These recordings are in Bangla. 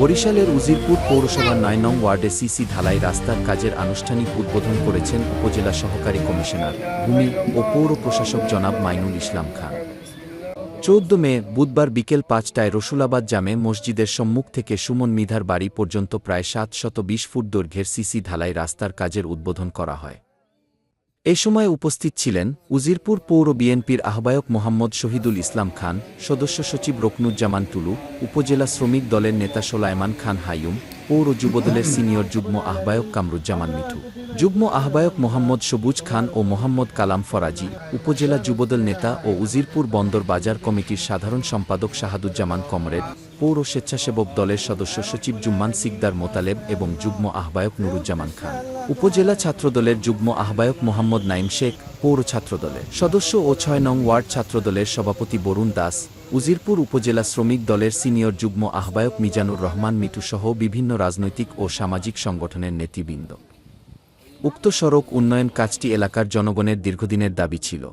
বরিশালের উজিরপুর পৌরসভার নয় নং ওয়ার্ডে সিসি ঢালাই রাস্তার কাজের আনুষ্ঠানিক উদ্বোধন করেছেন উপজেলা সহকারী কমিশনার ভূমি ও পৌর প্রশাসক জনাব মাইনুল ইসলাম খান। চৌদ্দ মে, বুধবার বিকেল পাঁচটায় রসুলাবাদ জামে মসজিদের সম্মুখ থেকে সুমন মিধার বাড়ি পর্যন্ত প্রায় সাত শত বিশ ফুট দৈর্ঘ্যের সিসি ঢালাই রাস্তার কাজের উদ্বোধন করা হয়। এ সময় উপস্থিত ছিলেন উজিরপুর পৌর বিএনপির আহ্বায়ক মোহাম্মদ শহীদুল ইসলাম খান, সদস্য সচিব রকনুজ্জামান টুলু, উপজেলা শ্রমিক দলের নেতা সোলায়মান খান হাইয়ুম পৌর যুবদলের সিনিয়র যুগ্ম আহ্বায়ক কামরুজ্জামান মিঠু। যুগ্ম আহ্বায়ক মোহাম্মদ সবুজ খান ও মোহাম্মদ কালাম ফরাজি, উপজেলা যুবদল নেতা ও উজিরপুর বন্দর বাজার কমিটির সাধারণ সম্পাদক শাহাদুজ্জামান কমরেড, পৌর স্বেচ্ছাসেবক দলের সদস্য সচিব জুম্মান সিকদার মোতালেব এবং যুগ্ম আহ্বায়ক নুরুজ্জামান খান। উপজেলা ছাত্রদলের যুগ্ম আহ্বায়ক মোহাম্মদ নাইম শেখ পৌর ছাত্রদলের সদস্য ও ছয় নং ওয়ার্ড ছাত্রদলের সভাপতি বরুণ দাস উজিরপুর উপজেলা শ্রমিক দলের সিনিয়র যুগ্ম আহ্বায়ক মিজানুর রহমান মিটু সহ বিভিন্ন রাজনৈতিক ও সামাজিক সংগঠনের নেতৃবৃন্দ। উক্ত সড়ক উন্নয়ন কাজটি এলাকার জনগণের দীর্ঘদিনের দাবি ছিল।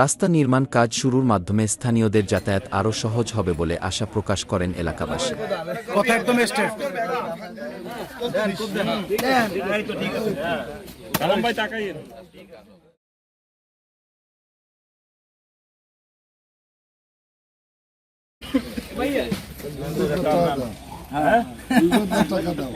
রাস্তা নির্মাণ কাজ শুরুর মাধ্যমে স্থানীয়দের যাতায়াত আরও সহজ হবে বলে আশা প্রকাশ করেন এলাকাবাসী। একদম দাও